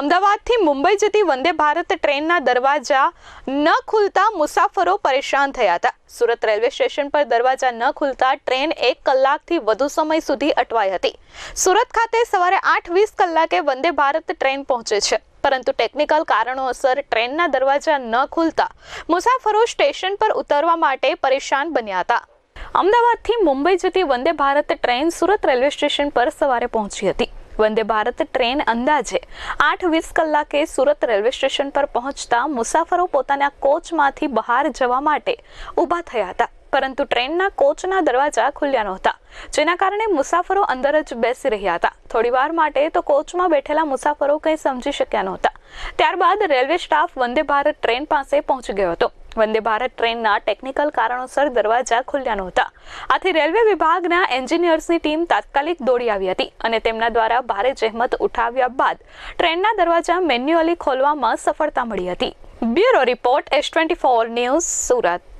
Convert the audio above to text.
અમદાવાદથી મુંબઈ જતી વંદે ભારત ટ્રેનના દરવાજા ન ખુલતા મુસાફરો પરેશાન થયા હતા. સુરત રેલવે સ્ટેશન પર દરવાજા ન ખુલતા ટ્રેન એક કલાકથી વધુ સમય સુધી અટવાઈ હતી. સુરત ખાતે સવારે આઠ વીસ કલાકે વંદે ભારત ટ્રેન પહોંચે છે. પરંતુ ટેકનિકલ કારણોસર ટ્રેનના દરવાજા ન ખુલતા મુસાફરો સ્ટેશન પર ઉતરવા માટે પરેશાન બન્યા હતા. અમદાવાદથી મુંબઈ જતી Vande Bharat train Surat railway station પર સવારે પહોંચી હતી. વંદે ભારત ટ્રેન અંદાજે આઠ વીસ કલાકે સુરત રેલવે સ્ટેશન પર પહોંચતા મુસાફરો પોતાના કોચમાંથી બહાર જવા માટે ઊભા થયા હતા. પરંતુ ટ્રેનના કોચના દરવાજા ખુલ્યા નહોતા, જેના કારણે મુસાફરો અંદર જ બેસી રહ્યા હતા. થોડીવાર માટે તો કોચમાં બેઠેલા મુસાફરો કંઈ સમજી શક્યા નહોતા. ત્યારબાદ railway staff Vande Bharat train પાસે પહોંચી ગયો હતો. વંદે ભારત ટ્રેનના ટેકનિકલ કારણોસર દરવાજા ખુલ્યા નહોતા. આથી રેલવે વિભાગના એન્જિનિયર્સની ટીમ તાત્કાલિક દોડી આવી હતી અને તેમના દ્વારા ભારે જહેમત ઉઠાવ્યા બાદ ટ્રેનના દરવાજા મેન્યુઅલી ખોલવામાં સફળતા મળી હતી. Bureau report, S twenty four news Surat.